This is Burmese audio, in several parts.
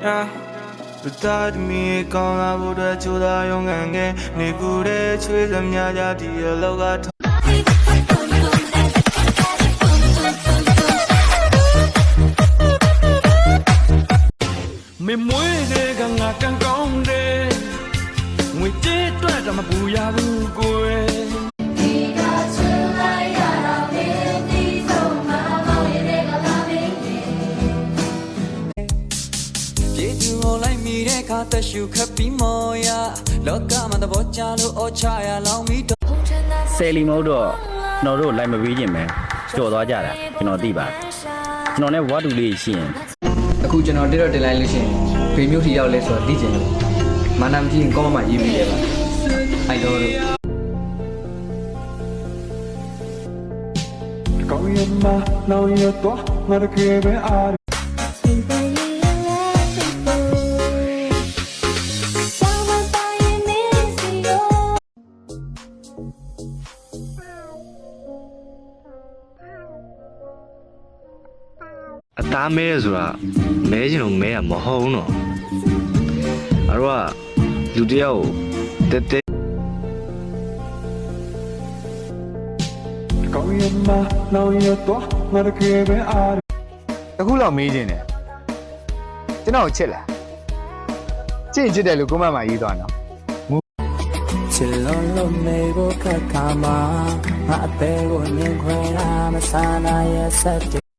Yeah. ပတာဒမီကောင်းလာဖို့အတွက်ကြိုးစားရုန်းကန်ခဲ့နေကူတဲ့ချွေးစမြားကြဒီအလောက်က mình muối đê càng ngà càng cong đê người chết toa ra mà bù ya bu quê ကိုလိုက်မိတဲ့အခါသက်ရှူခပ်ပြီးမော်ရလောကမှာသဘောကျလို့အော်ချရလောင်ပြီးတော့ဆယ်လီမဟုတ်တော့ကျွန်တော်တို့လိုက်မပေးခြင်းပဲကြော်သွားကြတာကျွန်တော်သိပါတယ်ကျွန်တော်လည်းဝါတူလေးရှိရင်အခုကျွန်တော်တက်တော့တင်လိုက်လို့ရှိရင်ဘေမျိုးထီရောက်လဲဆိုတော့သိကျင်လို့မာနမကြည့်ရင်ကောင်းမှရေးပြီးရပါအိုက်တော့လို့ကောင်းရမနောင်ရတော့ငါတကယ်ပဲအား အသားမဲဆိုတာမဲချင်လို့မဲရမဟုတ်ဘူးနော်အတော့ကလူတစ်ယောက်ကိုတက်တက်ကောင်းရမနောင်ရတော့ငါတကယ်ပဲအားတခုလောက်မေးခြင်းတယ်ကျွန်တော်ကိုချစ်လားချစ်ရင်ချစ်တယ်လို့ကိုမမရေးသွားနော်ချစ်လုံးလုံးနေဖို့ခက်ခါမှာငါအသေးကိုမြင်ခွဲတာမဆာနာရဲ့ဆက်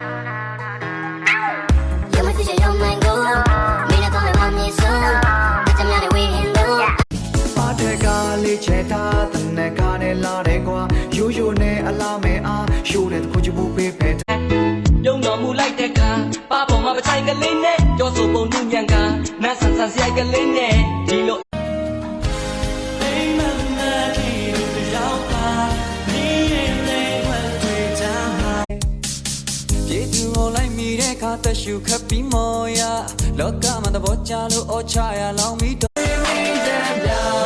နဲ့အလားမဲအားရှိုးတဲ့ခုချဘူးပေးဖက်ပြုံတော်မူလိုက်တဲ့ခါပါပေါ်မှာပချိုင်ကလေးနဲ့ကြောဆိုပုံညညံကနတ်ဆန်ဆန်စရိုက်ကလေးနဲ့ဒီလိုအိမ်မမဒီလိုရောက်ပါနေရင်လေးဝဲတွေ့ချာမှာပြေသူကိုလိုက်မိတဲ့အခါသက်ရှူခပ်ပြီးမော်ရလောကမှာသဘောကျလို့အော်ချရလောင်ပြီးတော့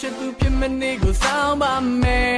ချစ်သူဖြစ်မနေကိုစောင်းပါမယ်